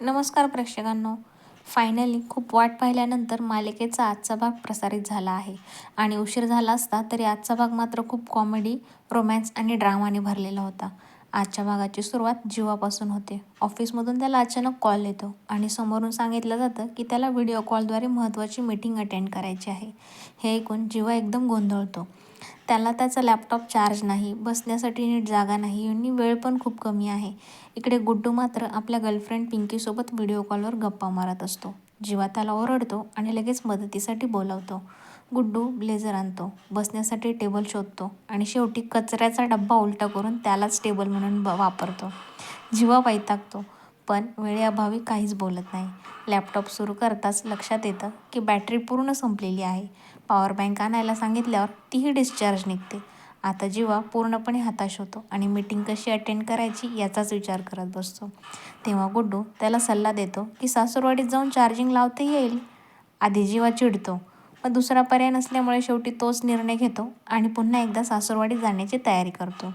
नमस्कार प्रेक्षकांनो. फायनली खूप वाट पाहिल्यानंतर मालिकेचा आजचा भाग प्रसारित झाला आहे. आणि उशीर झाला असता तरी आजचा भाग मात्र खूप कॉमेडी रोमॅन्स आणि ड्रामाने भरलेला होता. आजच्या भागाची सुरुवात जीवापासून होते. ऑफिसमधून त्याला अचानक कॉल येतो आणि समोरून सांगितलं जातं की त्याला व्हिडिओ कॉलद्वारे महत्त्वाची मीटिंग अटेंड करायची आहे. हे ऐकून जीवा एकदम गोंधळतो. त्याला त्याचा लॅपटॉप चार्ज नाही बसण्यासाठी नीट जागा नाही आणि वेळ पण खूप कमी आहे. इकडे गुड्डू मात्र आपल्या गर्लफ्रेंड पिंकीसोबत व्हिडिओ कॉलवर गप्पा मारत असतो. जीवा त्याला ओरडतो आणि लगेच मदतीसाठी बोलावतो. गुड्डू ब्लेझर आणतो बसण्यासाठी टेबल शोधतो आणि शेवटी कचऱ्याचा डब्बा उलटा करून त्यालाच टेबल म्हणून ब वापरतो. जीवा वैतागतो पण वेळेअभावी काहीच बोलत नाही. लॅपटॉप सुरू करताच लक्षात येतं की बॅटरी पूर्ण संपलेली आहे. पॉवर बँक आणायला सांगितल्यावर तीही डिस्चार्ज निघते. आता जीवा पूर्णपणे हताश होतो आणि मीटिंग कशी अटेंड करायची याचाच विचार करत बसतो. तेव्हा गुड्डू त्याला सल्ला देतो की सासूरवाडीत जाऊन चार्जिंग लावता येईल. आधी जीवा चिडतो. पण दुसरा पर्याय नसल्यामुळे शेवटी तोच निर्णय घेतो आणि पुन्हा एकदा सासूरवाडीत जाण्याची तयारी करतो.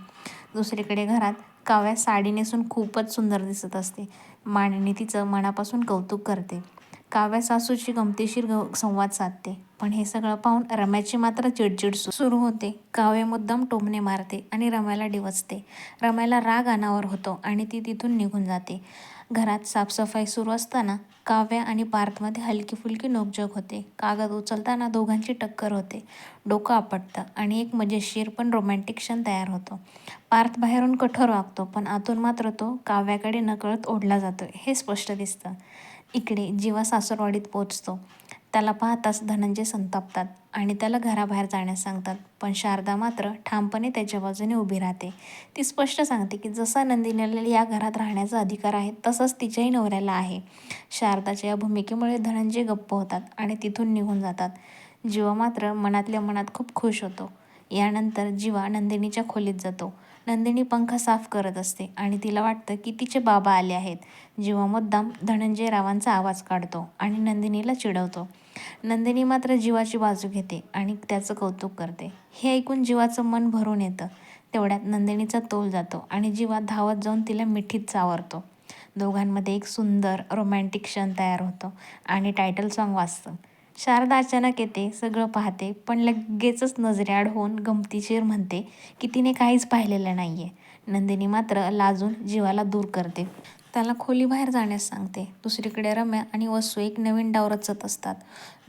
दुसरीकडे घरात काव्या साडी नेसून खूपच सुंदर दिसत असते. मांडणी तिचं मनापासून कौतुक करते. काव्या सासूची गमतीशीर संवाद साधते. पण हे सगळं पाहून रम्याची मात्र चिडचिड सुरू होते. काव्य मुद्दाम टोमणे मारते आणि रम्याला डिवचते. रम्याला राग अनावर होतो आणि ती तिथून निघून जाते. घरात साफसफाई सुरू असताना काव्य आणि पार्थमध्ये हलकी फुलकी नोकझोक होते. कागद उचलताना दोघांची टक्कर होते. डोकं आपटतं आणि एक मजेशीर पण रोमॅन्टिक क्षण तयार होतो. पार्थ बाहेरून कठोर वागतो पण आतून मात्र तो काव्याकडे नकळत ओढला जातो हे स्पष्ट दिसतं. इकडे जीवा सासरवाडीत पोचतो. त्याला पाहताच धनंजय संतापतात आणि त्याला घराबाहेर जाण्यास सांगतात. पण शारदा मात्र ठामपणे त्याच्या बाजूने उभी राहते. ती स्पष्ट सांगते की जसा नंदिनीला या घरात राहण्याचा अधिकार आहे तसंच तिच्याही नवऱ्याला आहे. शारदाच्या या भूमिकेमुळे धनंजय गप्प होतात आणि तिथून निघून जातात. जीवा मात्र मनातल्या मनात खूप खुश होतो. यानंतर जीवा नंदिनीच्या खोलीत जातो. नंदिनी पंखा साफ करत असते आणि तिला वाटतं की तिचे बाबा आले आहेत. जीवा मुद्दाम धनंजय रावांचा आवाज काढतो आणि नंदिनीला चिडवतो. नंदिनी मात्र जीवाची बाजू घेते आणि त्याचं कौतुक करते. हे ऐकून जीवाचं मन भरून येतं. तेवढ्यात नंदिनीचा तोल जातो आणि जीवा धावत जाऊन तिला मिठीत चावरतो दोघांमध्ये एक सुंदर रोमॅन्टिक क्षण तयार होतो आणि टायटल सॉन्ग वाजतं शारदा अचानक येते सगळं पाहते पण लगेचच नजरेआड होऊन गमतीशीर म्हणते की तिने काहीच पाहिलेलं नाही आहे नंदिनी मात्र लाजून जीवाला दूर करते. त्याला खोलीबाहेर जाण्यास सांगते. दुसरीकडे रम्या आणि वसू एक नवीन डाव रचत असतात.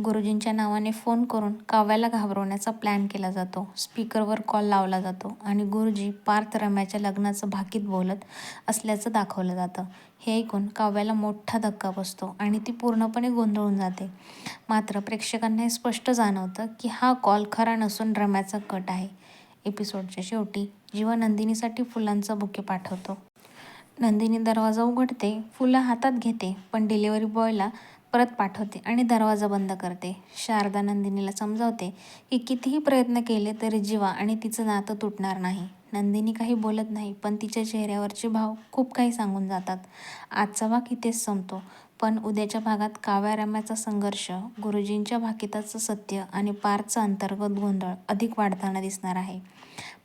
गुरुजींच्या नावाने फोन करून काव्याला घाबरवण्याचा प्लॅन केला जातो. स्पीकरवर कॉल लावला जातो आणि गुरुजी पार्थ रम्याच्या लग्नाचं भाकीत बोलत असल्याचं दाखवलं जातं. हे ऐकून काव्याला मोठा धक्का बसतो आणि ती पूर्णपणे गोंधळून जाते. मात्र प्रेक्षकांना हे स्पष्ट जाणवतं की हा कॉल खरा नसून रम्याचा कट आहे. एपिसोडच्या शेवटी जीवा नंदिनीसाठी फुलांचा बुके पाठवतो. नंदिनी दरवाजा उघडते फुलं हातात घेते पण डिलिव्हरी बॉयला परत पाठवते आणि दरवाजा बंद करते. शारदा नंदिनीला समजावते की कितीही प्रयत्न केले तरी जीवा आणि तिचं नातं तुटणार नाही. नंदिनी काही बोलत नाही पण तिच्या चेहऱ्यावरचे भाव खूप काही सांगून जातात. आजचा भाग इथेच संपतो पण उद्याच्या भागात काव्यारम्याचा संघर्ष गुरुजींच्या भाकिताचं सत्य आणि पारचा अंतर्गत गोंधळ अधिक वाढताना दिसणार आहे.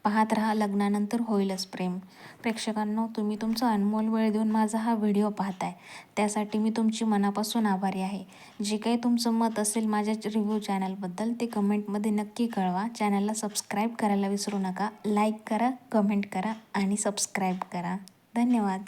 पाहत राहा लग्नानंतर होईलच प्रेम. प्रेक्षकांनो तुम्ही तुमचा अनमोल वेळ देऊन माझा हा व्हिडिओ पाहताय. त्यासाठी मी तुमची मनापासून आभारी आहे. जे काही तुमचं मत असेल माझ्या रिव्ह्यू चॅनलबद्दल ते कमेंटमध्ये नक्की कळवा. चॅनलला सबस्क्राईब करायला विसरू नका. लाईक करा कमेंट करा आणि सबस्क्राईब करा. धन्यवाद.